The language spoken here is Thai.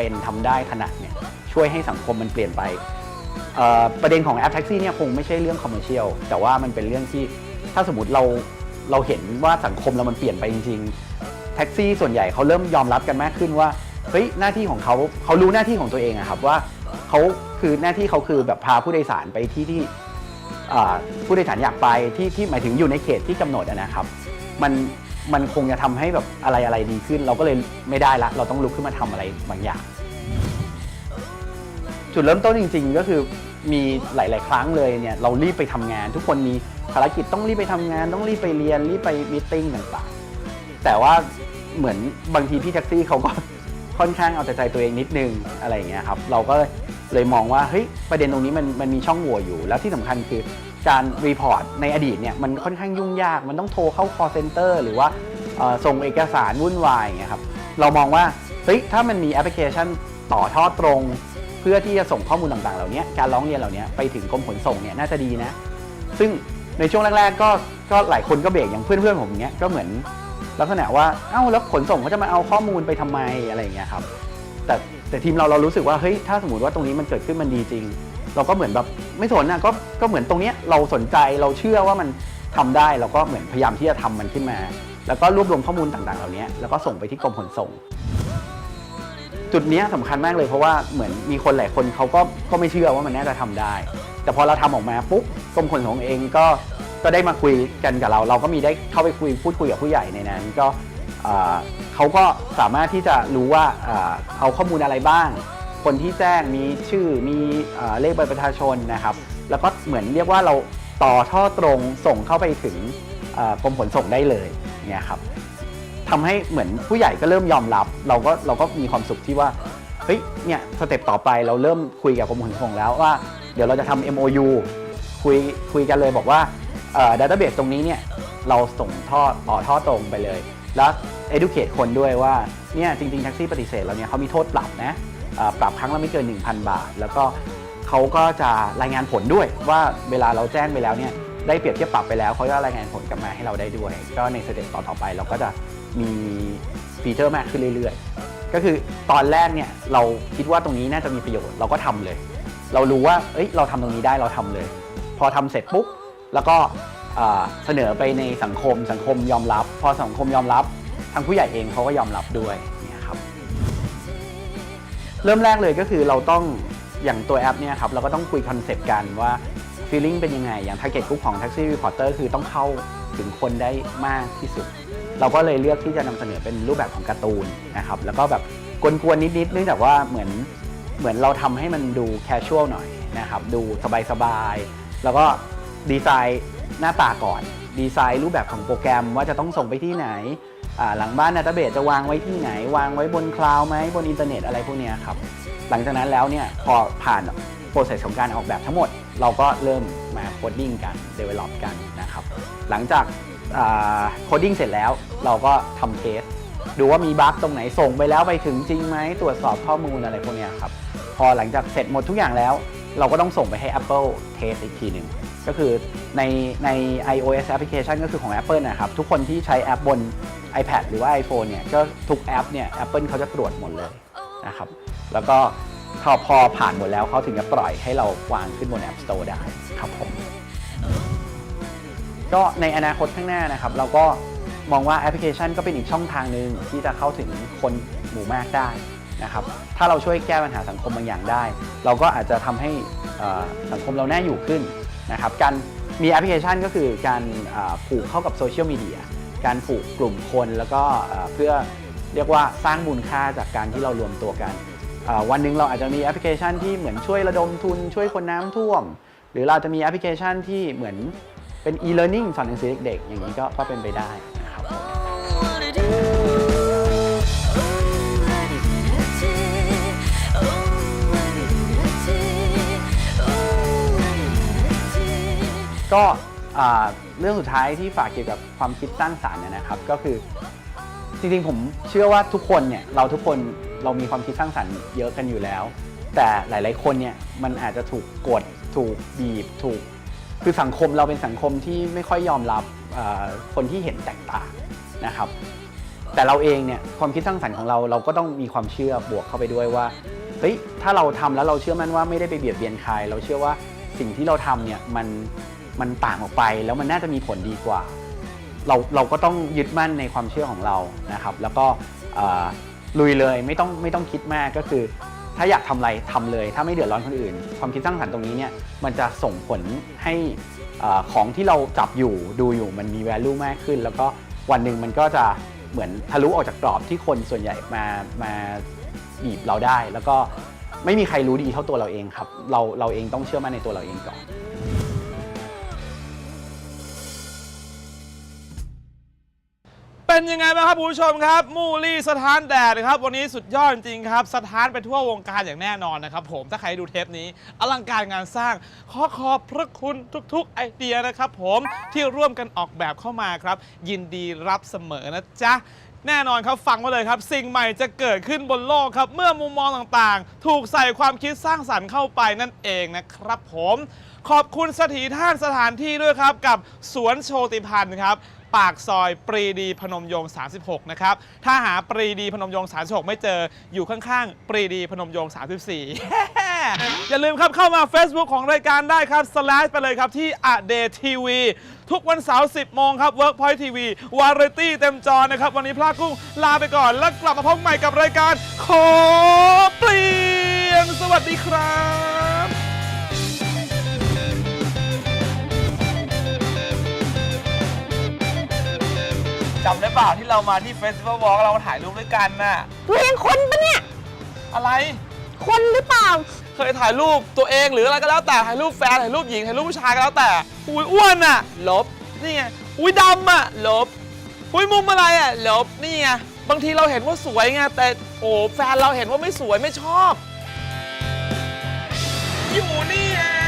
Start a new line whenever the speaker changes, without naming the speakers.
เป็นทำได้ถนัดเนี่ยช่วยให้สังคมมันเปลี่ยนไป ประเด็นของแอปแท็กซี่เนี่ยคงไม่ใช่เรื่องคอมเมอร์เชียลแต่ว่ามันเป็นเรื่องที่ถ้าสมมติเราเราเห็นว่าสังคมเรามันเปลี่ยนไปจริง ๆ แท็กซี่ส่วนใหญ่เขาเริ่มยอมรับกันมากขึ้นว่าเฮ้ยหน้าที่ของเขาเขารู้หน้าที่ของตัวเองอะครับว่าเขาคือหน้าที่เขาคือแบบพาผู้โดยสารไปที่ที่ผู้โดยสารอยากไปที่ที่หมายถึงอยู่ในเขตที่กำหนดนะครับ มัน มันคงจะทำให้แบบอะไรอะไรดีขึ้น เราก็เลยไม่ได้ละ เราต้องลุกขึ้นมาทำอะไรบางอย่าง จุดเริ่มต้นจริง ๆ ก็คือมีหลาย ๆ ครั้งเลยเนี่ยเรารีบไปทำงาน ทุกคนมีภารกิจต้องรีบไปทำงาน ต้องรีบไปเรียนรีบไปมีตติ้งต่างๆ แต่ว่าเหมือนบางทีพี่แท็กซี่เขาก็ค่อนข้างเอาแต่ใจตัวเองนิดนึงอะไรอย่างเงี้ยครับเราก็เลยมองว่าเฮ้ยประเด็นตรงนี้มันมันมีช่องโหว่อยู่ แล้วที่สำคัญคือ การรีพอร์ตในอดีตเนี่ยมันค่อนข้างยุ่งยาก มันต้องโทรเข้า call center หรือว่าส่งเอกสารวุ่นวายอย่างเงี้ยครับเรามองว่าเฮ้ยถ้ามันมีแอปพลิเคชันต่อท่อตรง เพื่อที่จะส่งข้อมูลต่างๆ เหล่านี้การร้องเรียนเหล่านี้ไปถึงกรมขนส่งเนี่ยน่าจะดีนะ ซึ่งในช่วงแรกๆก็ก็หลายคนก็เบรกอย่างเพื่อนๆผมอย่างเงี้ยก็เหมือนลักษณะว่าเอ้าแล้วขนส่งเขาจะมาเอาข้อมูลไปทำไมอะไรอย่างเงี้ยครับแต่แต่ทีมเราเรารู้สึกว่าเฮ้ยถ้าสมมติว่าตรงนี้มันเกิดขึ้นมันดีจริง เราก็เหมือนแบบไม่สนนะก็ก็เหมือนตรงเนี้ยเราสนใจเราเชื่อว่ามันทำได้เราก็เหมือนพยายามที่จะทำมันขึ้นมา แล้วก็รวบรวมข้อมูลต่างๆ เหล่านี้แล้วก็ส่งไปที่กรมขนส่ง จุดนี้ยสำคัญมากเลยเพราะว่าเหมือนมีคนหลายคนเขาก็ก็ไม่เชื่อว่ามันน่าจะทำได้ แต่พอเราทำออกมาปุ๊บกรมขนส่งเองก็ก็ได้มาคุยกันกับเรา เราก็มีได้เข้าไปคุยพูดคุยกับผู้ใหญ่ในนั้นก็เขาก็สามารถที่จะรู้ว่าเอาข้อมูลอะไรบ้าง คนที่แจ้งมีชื่อมีเลขบัตรประชาชนนะครับ แล้วก็เหมือนเรียกว่าเราต่อท่อตรงส่งเข้าไปถึงกรมขนส่งได้เลยเนี่ยครับทำให้เหมือนผู้ใหญ่ก็เริ่มยอมรับ เราก็เราก็มีความสุขที่ว่าเฮ้ยเนี่ยสเต็ปต่อไปเราเริ่มคุยกับกรมขนส่งแล้วว่าเดี๋ยวเราจะทำ MOU คุยคุยกันเลยบอกว่าดัตเตอร์เบสตรงนี้เนี่ยเราส่งท่อต่อท่อตรงไปเลย แล้ว educate คนด้วยว่าเนี่ยจริงๆแท็กซี่ปฏิเสธเราเนี่ยเขามีโทษปรับนะ ปรับครั้งละไม่เกิน 1,000 บาท แล้วก็เขาก็จะรายงานผลด้วยว่าเวลาเราแจ้งไปแล้วเนี่ยได้เปรียบเทียบปรับไปแล้วเขาจะรายงานผลกลับมาให้เราได้ด้วย ก็ในสเต็ปต่อๆไปเราก็จะมีฟีเจอร์มากขึ้นเรื่อยๆ ก็คือตอนแรกเนี่ยเราคิดว่าตรงนี้น่าจะมีประโยชน์เราก็ทำเลย เรารู้ว่าเอ้ยเราทำตรงนี้ได้เราทำเลย พอทำเสร็จปุ๊บแล้วก็เสนอไปในสังคมสังคมยอมรับ พอสังคมยอมรับ ทางผู้ใหญ่เองเขาก็ยอมรับด้วย เริ่มแรกเลยก็คือเราต้องอย่างตัวแอปเนี่ยครับเราก็ต้องคุยคอนเซปต์กันว่า feeling เป็นยังไง อย่าง target group ของ taxi reporter คือต้องเข้าถึงคนได้มากที่สุด เราก็เลยเลือกที่จะนำเสนอเป็นรูปแบบของการ์ตูนนะครับแล้วก็แบบกวนๆนิดๆเนื่องจากว่าเหมือนเหมือนเราทำให้มันดูแคชชวลหน่อยนะครับดูสบายๆแล้วก็ดีไซน์หน้าตาก่อน ดีไซน์รูปแบบของโปรแกรมว่าจะต้องส่งไปที่ไหน หลังบ้านดัตเตอร์เบสจะวางไว้ที่ไหน วางไว้บนคลาวด์ไหมบนอินเทอร์เน็ตอะไรพวกนี้ครับหลังจากนั้นแล้วเนี่ยพอผ่านโปรเซสของการออกแบบทั้งหมด เราก็เริ่มมาโคดดิ้งกัน develop กันนะครับหลังจากโคดดิ้งเสร็จแล้วเราก็ทำเทสดูว่ามีบั๊กตรงไหนส่งไปแล้วไปถึงจริงไหมตรวจสอบข้อมูลอะไรพวกนี้ครับพอหลังจากเสร็จหมดทุกอย่างแล้ว เราก็ต้องส่งไปให้ Apple เทสอีกทีหนึ่งก็คือในใน iOS application ก็คือของ Apple นะครับ ทุกคนที่ใช้แอปบน iPad หรือว่า iPhone เนี่ยก็ทุกแอปเนี่ย Apple เขาจะตรวจหมดเลยนะครับ แล้วก็พอพอผ่านหมดแล้วเขาถึงจะปล่อยให้เราวางขึ้นบน App Store ได้ครับผมก็ในอนาคตข้างหน้านะครับ เราก็มองว่าแอปพลิเคชันก็เป็นอีกช่องทางหนึ่งที่จะเข้าถึงคนหมู่มากได้นะครับ ถ้าเราช่วยแก้ปัญหาสังคมบางอย่างได้ เราก็อาจจะทำให้สังคมเราแน่อยู่ขึ้นนะครับ การมีแอปพลิเคชันก็คือการผูกเข้ากับโซเชียลมีเดีย การผูกกลุ่มคนแล้วก็เพื่อเรียกว่าสร้างมูลค่าจากการที่เรารวมตัวกัน วันหนึ่งเราอาจจะมีแอปพลิเคชันที่เหมือนช่วยระดมทุนช่วยคนน้ำท่วม หรือเราจะมีแอปพลิเคชันที่เหมือนเป็น e-learning สอนหนังสือเด็กๆ อย่างนี้ก็เป็นไปได้นะครับก็อ่า เรื่องสุดท้ายที่ฝากเกี่ยวกับความคิดสร้างสารรค์นะครับ ก็คือจริงๆผมเชื่อว่าทุกคนเนี่ยเราทุกคนเรามีความคิดสร้างสรรค์เยอะกันอยู่แล้ว แต่หลาย ๆ คนเนี่ยมันอาจจะถูกกด ถูกบีบ ถูก คือสังคมเราเป็นสังคมที่ไม่ค่อยยอมรับคนที่เห็นแตกต่างนะครับ แต่แต่เราเองเนี่ยความคิดสร้างสรรค์ของเราเราก็ต้องมีความเชื่อบวกเข้าไปด้วยว่าเฮ้ยถ้าเราทำแล้วเราเชื่อมั่นว่าไม่ได้ไปเบียดเบียนใคร เราเชื่อว่าสิ่งที่เราทำเนี่ยมัน มันต่างออกไปแล้วมันน่าจะมีผลดีกว่า เราเราก็ต้องยึดมั่นในความเชื่อของเรานะครับ แล้วก็ลุยเลยไม่ต้องไม่ต้องคิดมากก็คือ ถ้าอยากทำอะไรทำเลย ถ้าไม่เดือดร้อนคนอื่น ความคิดสร้างสรรค์ตรงนี้เนี่ยมันจะส่งผลให้ออของที่เราจับอยู่ดูอยู่มันมี value มากขึ้น แล้วก็วันหนึ่งมันก็จะเหมือนทะลุออกจากกรอบที่คนส่วนใหญ่มามาบีบเราได้ แล้วก็ไม่มีใครรู้ดีเท่าตัวเราเองครับ เราเราเองต้องเชื่อมั่นในตัวเราเองก่อน
เป็นยังไงบ้างครับผู้ชมครับ มูลี่สถานแดดนะครับ วันนี้สุดยอดจริงๆครับ สถานไปทั่ววงการอย่างแน่นอนนะครับผมถ้าใครดูเทปนี้ อลังการงานสร้าง ขอขอบพระคุณทุกๆ ไอเดียนะครับผมที่ร่วมกันออกแบบเข้ามาครับ ยินดีรับเสมอนะจ๊ะ แน่นอนครับฟังมาเลยครับ สิ่งใหม่จะเกิดขึ้นบนโลกครับ เมื่อมุมมองต่างๆ ถูกใส่ความคิดสร้างสรรค์เข้าไปนั่นเองนะครับผม ขอบคุณสถีท่านสถานที่ด้วยครับ กับสวนโชติพันธ์ครับ ปากซอยปรีดีพนมยงค์36 นะครับ ถ้าหาปรีดีพนมยงค์36 ไม่เจออยู่ข้างๆ ปรีดีพนมยงค์34 อย่าลืมครับเข้ามา Facebook ของรายการได้ครับ slash ไปเลยครับที่ a d a y TV ทุกวันเสาร์ 10 โมงครับ Workpoint TV วาไรตี้เต็มจอนะครับ วันนี้พลากุ้งลาไปก่อน แล้วกลับมาพบใหม่กับรายการขอเปลี่ยน สวัสดีครับจำได้เปล่าที่เรามาที่เฟสติวัลวอล์กเรามาถ่ายรูปด้วยกันน่ะ
ตัวเองคนปะเนี่ย
อะไร
คนหรือเปล่า
เคยถ่ายรูปตัวเองหรืออะไรก็แล้วแต่ถ่ายรูปแฟนถ่ายรูปหญิงถ่ายรูปผู้ชายก็แล้วแต่ อุ้ยอ้วนอะ ลบนี่ไงอุ้ยดำอะ ลบอุ้ยมุมอะไรอะ ลบนี่ไงบางทีเราเห็นว่าสวยไงแต่โอ้แฟนเราเห็นว่าไม่สวยไม่ชอบ อยู่นี่เอง